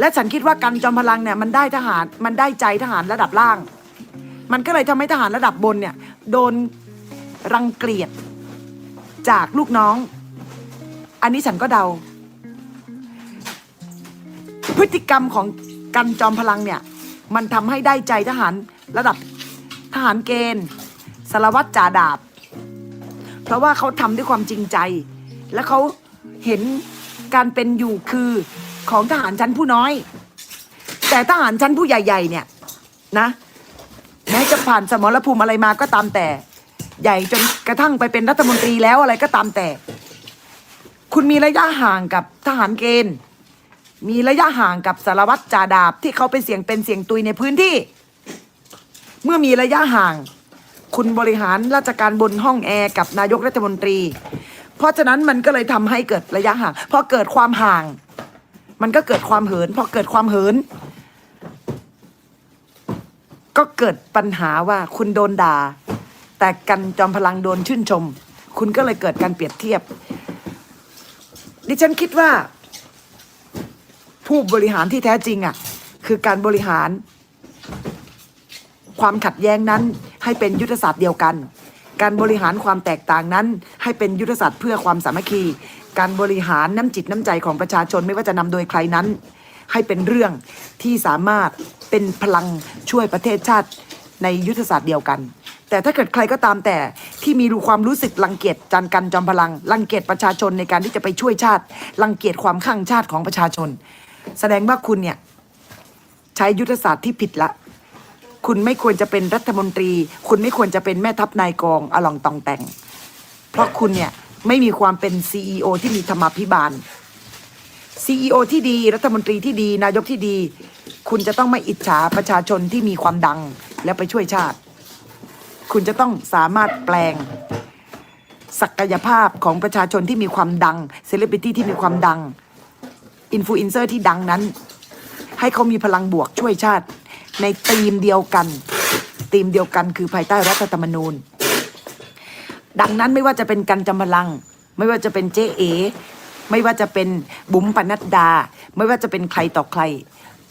และฉันคิดว่ากันจอมพลังเนี่ยมันได้ทหารมันได้ใจทหารระดับล่าง มันก็เลยทำให้ทหารระดับบนเนี่ยโดนรังเกียจจากลูกน้อง อันนี้ฉันก็เดา พฤติกรรมของกันจอมพลังเนี่ย มันทำให้ได้ใจทหารระดับทหารเกณฑ์สารวัตรจ่าดาบ เพราะว่าเขาทำด้วยความจริงใจ และเขาเห็นการเป็นอยู่คือ ของทหารชั้นผู้น้อย แต่ทหารชั้นผู้ใหญ่ๆเนี่ยนะแม้จะผ่านสมรภูมิอะไรมาก็ตามแต่ ใหญ่จนกระทั่งไปเป็นรัฐมนตรีแล้วอะไรก็ตามแต่ คุณมีระยะห่างกับทหารเกณฑ์ มีระยะห่างกับสารวัตรจ่าดาบที่เขาเป็นเสียงเป็นเสียงตุยในพื้นที่ เมื่อมีระยะห่าง คุณบริหารราชการบนห้องแอร์กับนายกรัฐมนตรี เพราะฉะนั้นมันก็เลยทำให้เกิดระยะห่างพอเกิดความห่าง มันก็เกิดความเหิน พอเกิดความเหิน ก็เกิดปัญหาว่าคุณโดนด่า แต่กันจอมพลังโดนชื่นชม คุณก็เลยเกิดการเปรียบเทียบ ดิฉันคิดว่า ผู้บริหารที่แท้จริงอะ คือการบริหาร ความขัดแย้งนั้นให้เป็นยุทธศาสตร์เดียวกัน การบริหารความแตกต่างนั้น ให้เป็นยุทธศาสตร์เพื่อความสามัคคี การบริหารน้ำจิตน้ำใจของประชาชนไม่ว่าจะนำโดยใครนั้น ให้เป็นเรื่องที่สามารถเป็นพลังช่วยประเทศชาติในยุทธศาสตร์เดียวกัน แต่ถ้าเกิดใครก็ตามแต่ที่มีความรู้สึกรังเกียจจันกันจอมพลังรังเกียจประชาชนในการที่จะไปช่วยชาติรังเกียจความข้างชาติของประชาชน แสดงว่าคุณเนี่ยใช้ยุทธศาสตร์ที่ผิดละ คุณไม่ควรจะเป็นรัฐมนตรี คุณไม่ควรจะเป็นแม่ทัพนายกองอลองตองแต่ง เพราะคุณเนี่ย ไม่มีความเป็น CEO ที่มีธรรมาภิบาล CEO ที่ดีรัฐมนตรีที่ดีนายกที่ดี คุณจะต้องไม่อิจฉาประชาชนที่มีความดังแล้วไปช่วยชาติ คุณจะต้องสามารถแปลง ศักยภาพของประชาชนที่มีความดังเซเลบริตี้ที่มีความดังอินฟลูเอนเซอร์ที่ดังนั้น ให้เขามีพลังบวกช่วยชาติ ในธีมเดียวกันธีมเดียวกันคือภายใต้รัฐธรรมนูญ ดังนั้นไม่ว่าจะเป็นกันจำพลัง ไม่ว่าจะเป็นเจ๊เอ ไม่ว่าจะเป็นบุ๋มปนัดดา ไม่ว่าจะเป็นใครต่อใคร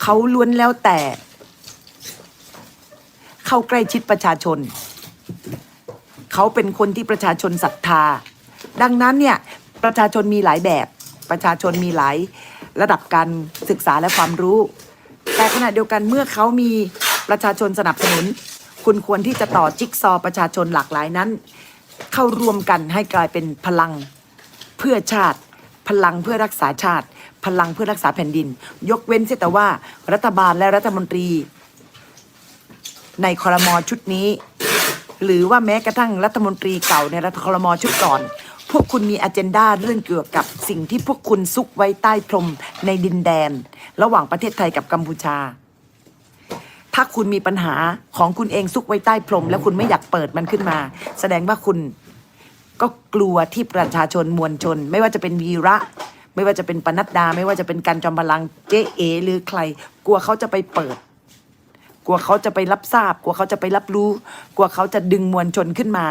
เขาล้วนแล้วแต่ เข้าใกล้ชิดประชาชน เขาเป็นคนที่ประชาชนศรัทธา ดังนั้นเนี่ยประชาชนมีหลายแบบ ประชาชนมีหลายระดับการศึกษาและความรู้ แต่ขณะเดียวกันเมื่อเขามีประชาชนสนับสนุน คุณควรที่จะต่อจิ๊กซอประชาชนหลากหลายนั้น เข้าร่วมกันให้กลายเป็นพลังเพื่อชาติ พลังเพื่อรักษาชาติ พลังเพื่อรักษาแผ่นดิน ยกเว้นเสียแต่ว่ารัฐบาลและรัฐมนตรี ในคอรมอชุดนี้ หรือว่าแม้กระทั่งรัฐมนตรีเก่าในรัฐคอรมอชุดก่อนพวกคุณมีอ g e n d a เรื่องเกี่ยวกับสิ่งที่พวกคุณซุกไว้ใต้พรมในดินแดน ระหว่างประเทศไทยกับกัมพูชา ถ้าคุณมีปัญหาของคุณเองซุกไว้ใต้พรม แล้วคุณไม่อยากเปิดมันขึ้นมา แสดงว่าคุณก็กลัวที่ประชาชนมวลชน ไม่ว่าจะเป็นวีระ ไม่ว่าจะเป็นปนัดดา ไม่ว่าจะเป็นการจอมพลังเจ๊เอ หรือใคร กลัวเขาจะไปเปิด กลัวเขาจะไปรับทราบ กลัวเขาจะไปรับรู้ กลัวเขาจะดึงมวลชนขึ้นมา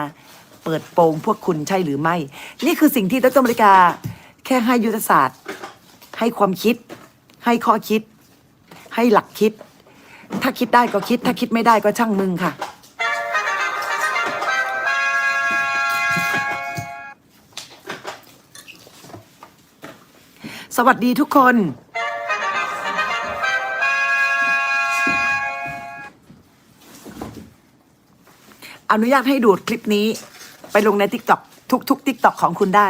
เปิดโปงพวกคุณใช่หรือไม่ นี่คือสิ่งที่ดรอเมริกา แค่ให้ยุทธศาสตร์ ให้ความคิด ให้ข้อคิด ให้หลักคิด ถ้าคิดได้ก็คิด ถ้าคิดไม่ได้ก็ช่างมึงค่ะ สวัสดีทุกคน อนุญาตให้ดูดคลิปนี้ ไปลงใน t ิ k t o k ทุกทุก t ิ k t o k ของคุณได้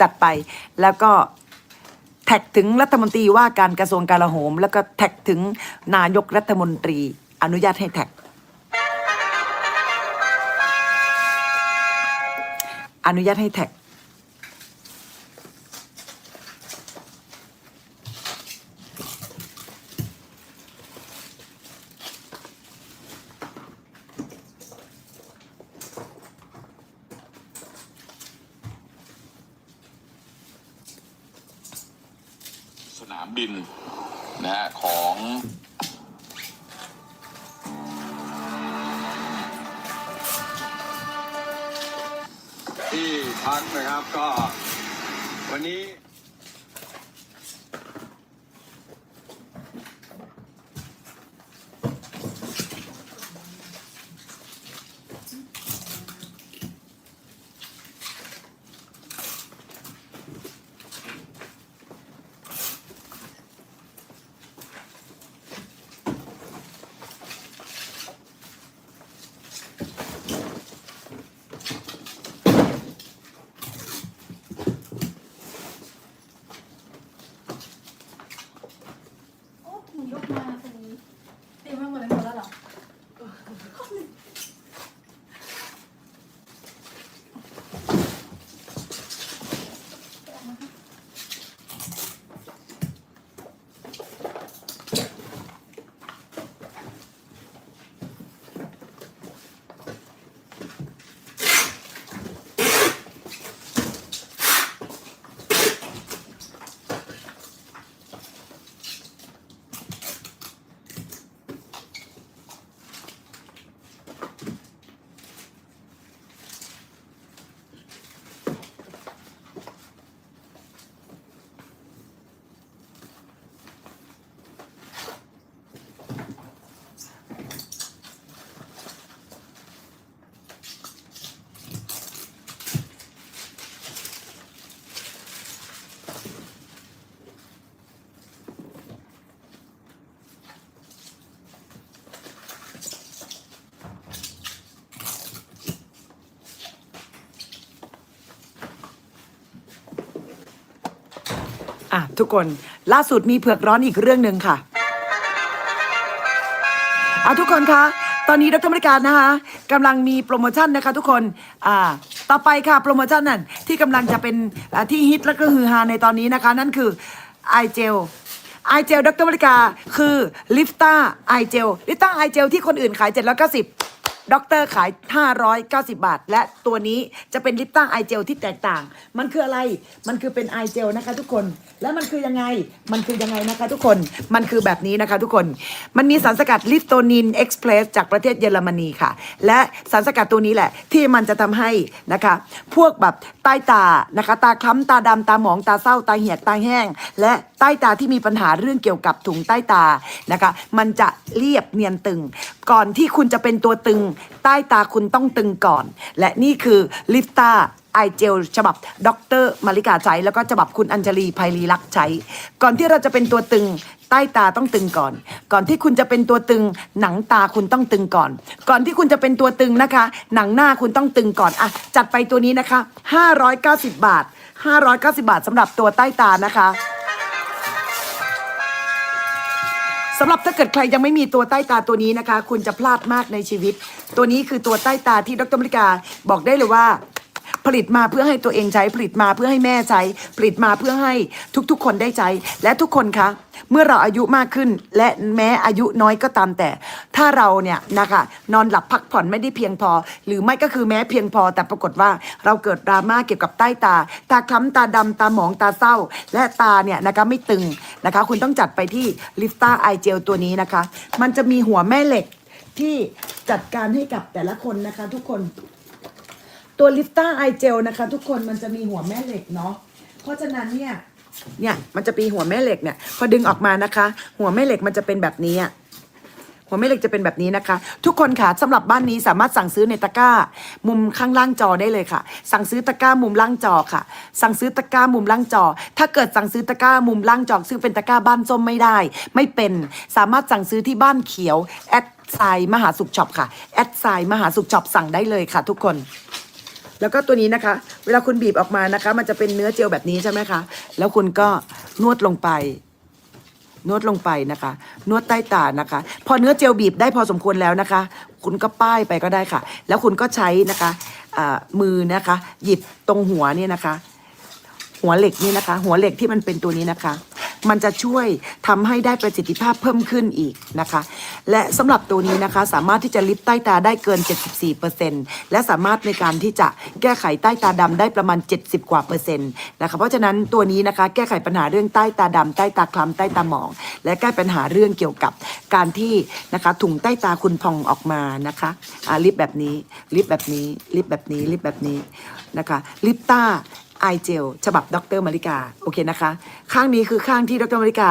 จัดไปแล้วก็ ท็กถึงรัฐมนตรีว่าการกระทรวงกลาโหม แล้วก็แท็กถึงนายกรัฐมนตรีอนุญาตให้แท็ก อนุญาตให้แท็ก พักนะครับก็วันนี้ อะทุกคนล่าสุดมีเผือกร้อนอีกเรื่องหนึ่งค่ะอะทุกคนคะตอนนี้ดรบริการนะคะกำลังมีโปรโมชั่นนะคะ ทุกคนอ่าต่อไปค่ะโปรโมชั่นนั่นที่กำลังจะเป็นที่ฮิตและก็ฮือฮาในตอนนี้นะคะ นั่นคือไอเจลไอเจลดรบริการคือลิฟต้าไอเจลลิฟต้าไอเจลที่คนอื่นขาย 790 ด็อกเตอร์ขาย 590 บาท และตัวนี้จะเป็นลิปต้าไอเจลที่แตกต่าง มันคืออะไรมันคือเป็นไอเจลนะคะทุกคน แล้วมันคือยังไงมันคือยังไงนะคะทุกคนมันคือแบบนี้นะคะทุกคนมันมีสารสกัดลิปโตนินเอ็กซ์เพรสจากประเทศเยอรมนีค่ะ และสารสกัดตัวนี้แหละ ที่มันจะทำให้นะคะ พวกแบบใต้ตานะคะ ตาคล้ำตาดำตาหมองตาเศร้าตาเหียดตาแห้ง และ ใต้ตาที่มีปัญหาเรื่องเกี่ยวกับถุงใต้ตานะคะ มันจะเรียบเนียนตึง ก่อนที่คุณจะเป็นตัวตึง ใต้ตาคุณต้องตึงก่อน และนี่คือลิฟตาไอเจลฉบับดรมาริกาใช้แล้วก็ฉบับคุณอัญชลีไพลีลักษ์ใช้ ก่อนที่เราจะเป็นตัวตึงใต้ตาต้องตึงก่อน ก่อนที่คุณจะเป็นตัวตึง หนังตาคุณต้องตึงก่อน ก่อนที่คุณจะเป็นตัวตึงนะคะ หนังหน้าคุณต้องตึงก่อนอะจัดไปตัวนี้นะคะ 590 บาท 590 บาทสำหรับตัวใต้ตานะคะ สำหรับถ้าเกิดใครยังไม่มีตัวใต้ตาตัวนี้นะคะ คุณจะพลาดมากในชีวิต ตัวนี้คือตัวใต้ตาที่ดรมริกาบอกได้เลยว่า ผลิตมาเพื่อให้ตัวเองใช้ผลิตมาเพื่อให้แม่ใช้ ผลิตมาเพื่อให้ทุกๆ คนได้ใช้ และทุกคนคะ เมื่อเราอายุมากขึ้น และแม้อายุน้อยก็ตามแต่ ถ้าเราเนี่ยนะคะนอนหลับพักผ่อนไม่ได้เพียงพอ หรือไม่ก็คือแม้เพียงพอ แต่ปรากฏว่าเราเกิดดราม่าเกี่ยวกับใต้ตา ตาคล้ำตาดำตาหมองตาเศร้า และตาเนี่ยนะคะไม่ตึงนะคะ คุณต้องจัดไปที่ลิฟตาไอเจลตัวนี้นะคะ มันจะมีหัวแม่เหล็กที่จัดการให้กับแต่ละคนนะคะทุกคน ตัวลิฟต้าไอเจลนะคะ ทุกคนมันจะมีหัวแม่เหล็กเนาะเพราะฉะนั้นเนี่ยเนี่ยมันจะมีหัวแม่เหล็กเนี่ยพอดึงออกมานะคะ หัวแม่เหล็กมันจะเป็นแบบนี้อะ หัวแม่เหล็กจะเป็นแบบนี้นะคะ ทุกคนค่ะสำหรับบ้านนี้สามารถสั่งซื้อในตะกร้า มุมข้างล่างจอได้เลยค่ะ สั่งซื้อตะกร้ามุมล่างจอค่ะ สั่งซื้อตะกร้ามุมล่างจอ ถ้าเกิดสั่งซื้อตะกร้ามุมล่างจอซึ่งเป็นตะกร้าบ้านส้มไม่ได้ ไม่เป็นสามารถสั่งซื้อที่บ้านเขียวแอดไซน์มหาสุขช็อปค่ะแอดไซน์มหาสุขช็อปสั่งได้เลยค่ะ ทุกคนแล้วก็ตัวนี้นะคะ เวลาคุณบีบออกมานะคะ มันจะเป็นเนื้อเจลแบบนี้ใช่ไหมคะ แล้วคุณก็นวดลงไป นวดลงไปนะคะ นวดใต้ตานะคะ พอเนื้อเจลบีบได้พอสมควรแล้วนะคะ คุณก็ป้ายไปก็ได้ค่ะ แล้วคุณก็ใช้นะคะมือนะคะ หยิบตรงหัวเนี่ยนะคะ หัวเหล็กนี่นะคะ หัวเหล็กที่มันเป็นตัวนี้นะคะ มันจะช่วยทำให้ได้ประสิทธิภาพเพิ่มขึ้นอีกนะคะ และสำหรับตัวนี้นะคะ สามารถที่จะลิฟต์ใต้ตาได้เกิน 74%และสามารถในการที่จะแก้ไขใต้ตาดำได้ประมาณ 70 กว่าเปอร์เซ็นต์นะคะเพราะฉะนั้นตัวนี้นะคะ แก้ไขปัญหาเรื่องใต้ตาดำใต้ตาคล้ำใต้ตาหมอง และแก้ปัญหาเรื่องเกี่ยวกับการที่นะคะถุงใต้ตาคุณพองออกมานะคะอ่าลิฟต์แบบนี้ลิฟต์แบบนี้ลิฟต์แบบนี้ลิฟต์แบบนี้นะคะลิปต้า ไอเจลฉบับดรมาริกาโอเคนะคะ ข้างนี้คือข้างที่ดรมาริกา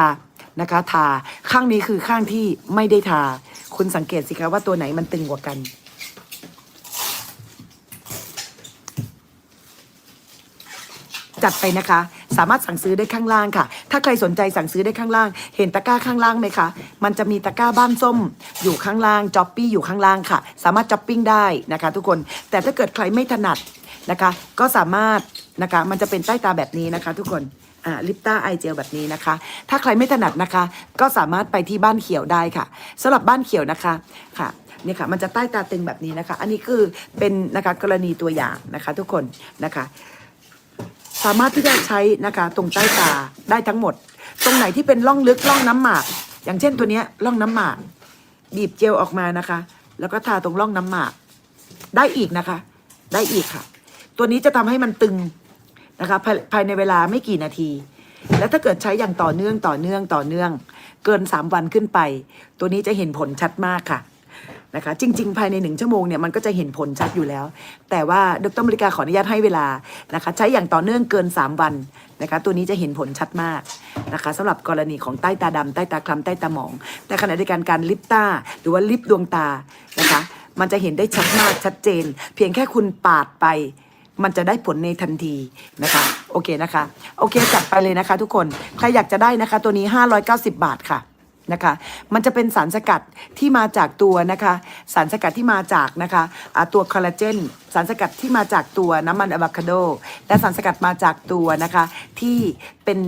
นะคะ ทาข้างนี้คือข้างที่ไม่ได้ทา คุณสังเกตสิคะว่าตัวไหนมันตึงกว่ากัน จัดไปนะคะ สามารถสั่งซื้อได้ข้างล่างค่ะ ถ้าใครสนใจสั่งซื้อได้ข้างล่าง เห็นตะกร้าข้างล่างไหมคะ มันจะมีตะกร้าบ้านส้ม อยู่ข้างล่างจ็อปปี้อยู่ข้างล่างค่ะ สามารถจ็อปปิ้งได้นะคะ ทุกคนแต่ถ้าเกิดใครไม่ถนัดนะคะ ก็สามารถ นะคะ มันจะเป็นใต้ตาแบบนี้นะคะ ทุกคนอ่าลิปตาไอเจลแบบนี้นะคะ ถ้าใครไม่ถนัดนะคะ ก็สามารถไปที่บ้านเขียวได้ค่ะสำหรับบ้านเขียวนะคะค่ะเนี่ยค่ะ มันจะใต้ตาตึงแบบนี้นะคะ อันนี้คือเป็นนะคะกรณีตัวอย่างนะคะทุกคนนะคะ สามารถที่จะใช้นะคะตรงใต้ตาได้ทั้งหมด ตรงไหนที่เป็นร่องลึกร่องน้ำหมาก อย่างเช่นตัวเนี้ยร่องน้ำหมากบีบเจลออกมานะคะ แล้วก็ทาตรงร่องน้ำหมาก ได้อีกนะคะ ได้อีกค่ะ ตัวนี้จะทำให้มันตึง นะคะภายภายในเวลาไม่กี่นาที แล้วถ้าเกิดใช้อย่างต่อเนื่องต่อเนื่องต่อเนื่อง เกิน 3 วันขึ้นไป ตัวนี้จะเห็นผลชัดมากค่ะนะคะจริง ๆ ภายในหนึ่งชั่วโมงเนี่ยมันก็จะเห็นผลชัดอยู่แล้ว แต่ว่าดรมริกาขออนุญาตให้เวลานะคะใช้อย่างต่อเนื่องเกิน 3 วันนะคะตัวนี้จะเห็นผลชัดมากนะคะสำหรับกรณีของใต้ตาดำใต้ตาคล้ำใต้ตาหมอง แต่ขณะเดียวกันการลิปตาหรือว่าลิปดวงตานะคะมันจะเห็นได้ชัดมากชัดเจน เพียงแค่คุณปาดไป มันจะได้ผลในทันทีนะคะโอเคนะคะ โอเคจัดไปเลยนะคะ ทุกคนใครอยากจะได้นะคะ ตัวนี้ 590 บาทค่ะนะคะ มันจะเป็นสารสกัดที่มาจากตัวนะคะ สารสกัดที่มาจากนะคะตัวคอลลาเจนสารสกัดที่มาจากตัวน้ำมันอะโวคาโด และสารสกัดมาจากตัวนะคะ ที่เป็น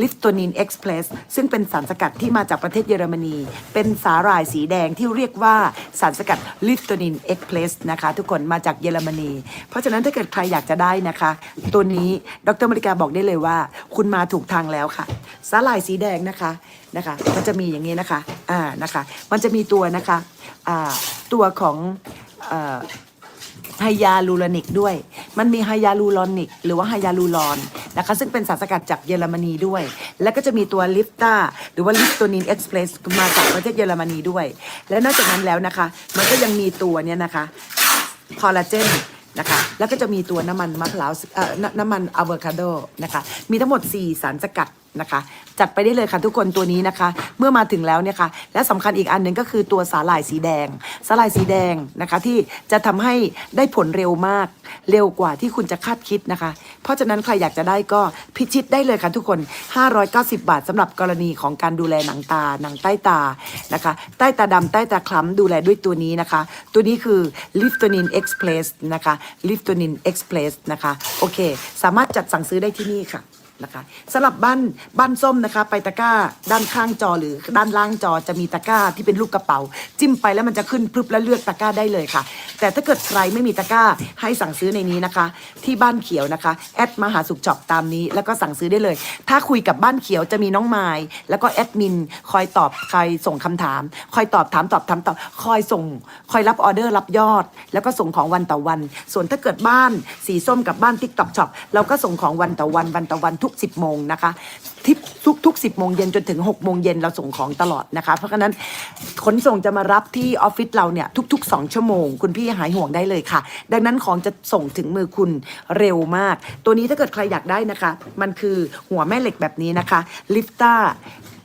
ลิฟโตนินเอ็กซ์เพรสซึ่งเป็นสารสกัดที่มาจากประเทศเยอรมนี เป็นสาหร่ายสีแดงที่เรียกว่าสารสกัดลิฟโตนินเอ็กซ์เพรสนะคะ ทุกคนมาจากเยอรมนี เพราะฉะนั้นถ้าเกิดใครอยากจะได้นะคะ ตัวนี้ดรมริกาบอกได้เลยว่า คุณมาถูกทางแล้วค่ะ สาหร่ายสีแดงนะคะนะคะ มันจะมีอย่างนี้นะคะอ่านะคะ มันจะมีตัวนะคะอ่าตัวของเอ่อ ไฮยาลูรอนิกด้วย มันมีไฮยาลูรอนิก หรือว่าไฮยาลูรอนนะคะซึ่งเป็นสารสกัดจากเยอรมนีด้วย แล้วก็จะมีตัวลิฟตาหรือว่าลิฟโตนินเอ็กซ์เพรสมาจากประเทศเยอรมนีด้วย และนอกจากนั้นแล้วนะคะ มันก็ยังมีตัวเนี่ยนะคะคอลลาเจนนะคะแล้วก็จะมีตัวน้ำมันมะพร้าวเอ่อน้ำน้ำมันอะโวคาโดนะคะมีทั้งหมด 4 สารสกัด นะคะ จัดไปได้เลยค่ะทุกคนตัวนี้นะคะ เมื่อมาถึงแล้วเนี่ยค่ะและสำคัญอีกอันหนึ่งก็คือตัวสาหร่ายสีแดง สาหร่ายสีแดงนะคะที่จะทำให้ได้ผลเร็วมาก เร็วกว่าที่คุณจะคาดคิดนะคะ เพราะฉะนั้นใครอยากจะได้ก็พิชิตได้เลยค่ะทุกคน 590 บาทสำหรับกรณีของการดูแลหนังตาหนังใต้ตานะคะ ใต้ตาดำใต้ตาคล้ำดูแลด้วยตัวนี้นะคะ ตัวนี้คือ l i f t o n i n Express นะคะ l i f t o n i n Express นะคะโอเค สามารถจัดสั่งซื้อได้ที่นี่ค่ะ นะคะสำหรับบ้านบ้านส้มนะคะ ไปตะกร้าด้านข้างจอหรือด้านล่างจอจะมีตะกร้าที่เป็นลูกกระเป๋า จิ้มไปแล้วมันจะขึ้นพรึบแล้วเลือกตะกร้าได้เลยค่ะ แต่ถ้าเกิดใครไม่มีตะกร้าให้สั่งซื้อในนี้นะคะ ที่บ้านเขียวนะคะแอดมหาสุขช็อปตามนี้ แล้วก็สั่งซื้อได้เลย ถ้าคุยกับบ้านเขียวจะมีน้องไมล์แล้วก็แอดมินคอยตอบคอยส่งคำถาม คอยตอบถามตอบถามตอบคอยส่ง คอยรับออเดอร์รับยอด แล้วก็ส่งของวันต่อวัน ส่วนถ้าเกิดบ้านสีส้มกับบ้านติ๊กต็อกช็อปเราก็ส่งของวันต่อวันวันต่อวันทุก10 โมงนะคะทิปทุกทุก 10 โมงเย็นจนถึง 6 โมงเย็นเราส่งของตลอดนะคะ เพราะฉะนั้นขนส่งจะมารับที่ออฟฟิศเราเนี่ยทุก ๆ 2 ชั่วโมง คุณพี่หายห่วงได้เลยค่ะ ดังนั้นของจะส่งถึงมือคุณเร็วมาก ตัวนี้ถ้าเกิดใครอยากได้นะคะ มันคือหัวแม่เหล็กแบบนี้นะคะลิฟต้า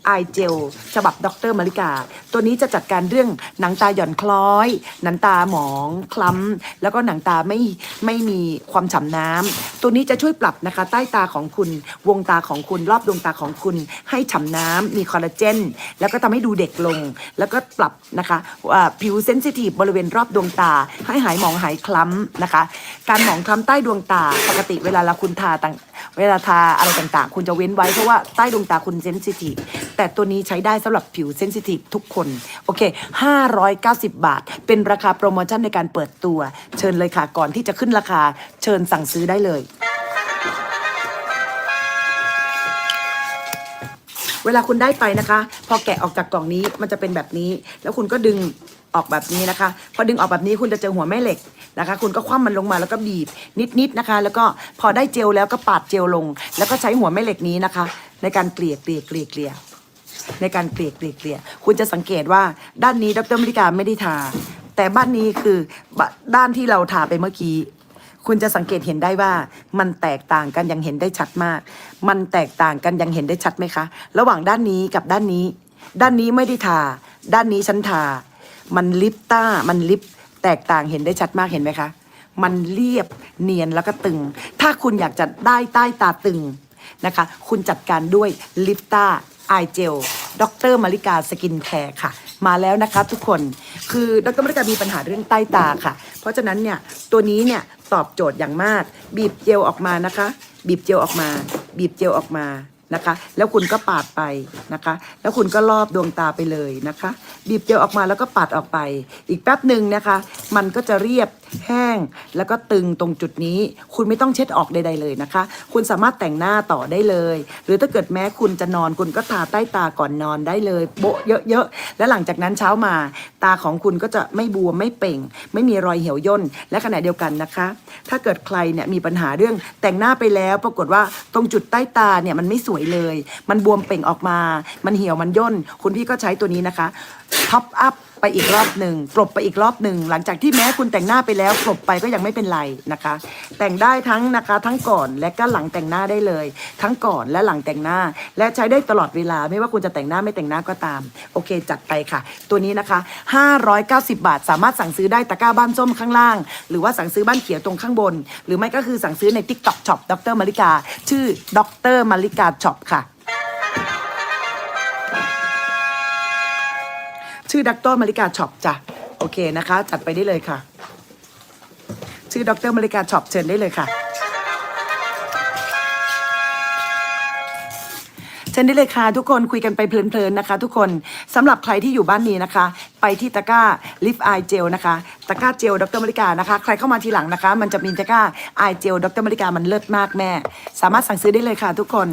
ไอเจลฉบับดรมาริกา ตัวนี้จะจัดการเรื่องหนังตาหย่อนคล้อย หนังตาหมองคล้ำ แล้วก็หนังตาไม่ไม่มีความฉ่ำน้ำ ตัวนี้จะช่วยปรับนะคะใต้ตาของคุณ วงตาของคุณรอบดวงตาของคุณ ให้ฉ่ำน้ำมีคอลลาเจน แล้วก็ทำให้ดูเด็กลง แล้วก็ปรับนะคะอ่าผิวเซนซิทีฟบริเวณรอบดวงตา ให้หายหมองหายคล้ำนะคะ การหมองคล้ำใต้ดวงตาปกติเวลาเราคุณทาต่าง เวลาทาอะไรต่างๆ คุณจะเว้นไว้เพราะว่าใต้ดวงตาคุณเซนซิทีฟแต่ตัวนี้ใช้ได้สำหรับผิวเซนซิทีฟทุกคน โอเค 590 บาท เป็นราคาโปรโมชั่นในการเปิดตัว เชิญเลยค่ะ ก่อนที่จะขึ้นราคาเชิญสั่งซื้อได้เลยเวลาคุณได้ไปนะคะ พอแกะออกจากกล่องนี้มันจะเป็นแบบนี้ แล้วคุณก็ดึง ออกแบบนี้นะคะ พอดึงออกแบบนี้คุณจะเจอหัวแม่เหล็กนะคะ คุณก็คว่ำมันลงมาแล้วก็บีบนิดๆนะคะ แล้วก็พอได้เจลแล้วก็ปาดเจลลง แล้วก็ใช้หัวแม่เหล็กนี้นะคะ ในการเกลี่ยเกลี่ยเกลี่ยเกลี่ยในการเกลี่ยเกลี่ยเกลี่ยคุณจะสังเกตว่าด้านนี้ดรมริกาไม่ได้ทา แต่บ้านนี้คือด้านที่เราทาไปเมื่อกี้คุณจะสังเกตเห็นได้ว่ามันแตกต่างกันย่างเห็นได้ชัดมาก มันแตกต่างกันย่างเห็นได้ชัดไหมคะ ระหว่างด้านนี้กับด้านนี้ ด้านนี้ไม่ได้ทา ด้านนี้ฉันทา มันลิปต้า มันลิปแตกต่างเห็นได้ชัดมากเห็นไหมคะ มันเรียบเนียนแล้วก็ตึง ถ้าคุณอยากจะได้ใต้ตาตึงนะคะ คุณจัดการด้วยลิปต้าไอเจลดรมาริกาสกินแคร์ค่ะ มาแล้วนะคะทุกคนคือดรมาริกามีปัญหาเรื่องใต้ตาค่ะ เพราะฉะนั้นเนี่ยตัวนี้เนี่ยตอบโจทย์อย่างมาก บีบเจลออกมานะคะ บีบเจลออกมา บีบเจลออกมา นะคะ แล้วคุณก็ปาดไปนะคะ แล้วคุณก็รอบดวงตาไปเลยนะคะบีบเจลออกมาแล้วก็ปัดออกไป อีกแป๊บหนึ่งนะคะ มันก็จะเรียบแห้ง แล้วก็ตึงตรงจุดนี้ คุณไม่ต้องเช็ดออกใดๆเลยนะคะ คุณสามารถแต่งหน้าต่อได้เลย หรือถ้าเกิดแม้คุณจะนอนคุณก็ทาใต้ตาก่อนนอนได้เลยโบะเยอะๆ แล้วหลังจากนั้นเช้ามา ตาของคุณก็จะไม่บวมไม่เป่ง ไม่มีรอยเหี่ยวย่นและขณะเดียวกันนะคะ ถ้าเกิดใครเนี่ยมีปัญหาเรื่องแต่งหน้าไปแล้ว ปรากฏว่าตรงจุดใต้ตาเนี่ยมันไม่สวยเลย มันบวมเป่งออกมา มันเหี่ยวมันย่น คุณพี่ก็ใช้ตัวนี้นะคะท็อปอัพ ไปอีกรอบหนึ่งกลบไปอีกรอบหนึ่งหลังจากที่แม้คุณแต่งหน้าไปแล้วกลบไปก็ยังไม่เป็นไรนะคะ แต่งได้ทั้งนะคะทั้งก่อนและก็หลังแต่งหน้าได้เลย ทั้งก่อนและหลังแต่งหน้า และใช้ได้ตลอดเวลาไม่ว่าคุณจะแต่งหน้าไม่แต่งหน้าก็ตาม โอเค จัดไปค่ะ ตัวนี้นะคะ 590 บาท สามารถสั่งซื้อได้ตะกร้าบ้านส้มข้างล่าง หรือว่าสั่งซื้อบ้านเขียวตรงข้างบน หรือไม่ก็คือสั่งซื้อใน TikTok Shop ดรมาริกา ชื่อดรมาริกาช็อปค่ะ ชื่อดรมาริกาช็อปจ้ะโอเคนะคะ จัดไปได้เลยค่ะ ชื่อดรมาริกาช็อปเชิญได้เลยค่ะเชิญได้เลยค่ะทุกคนคุยกันไปเพลินๆนะคะ ทุกคนสำหรับใครที่อยู่บ้านนี้นะคะ ไปที่ตะกร้าลิฟไอเจลนะคะตะกร้าเจลดรมาริกานะคะ ใครเข้ามาทีหลังนะคะ มันจะมีตะกร้าไอเจลดรมาริกามันเลิศมากแม่ สามารถสั่งซื้อได้เลยค่ะทุกคน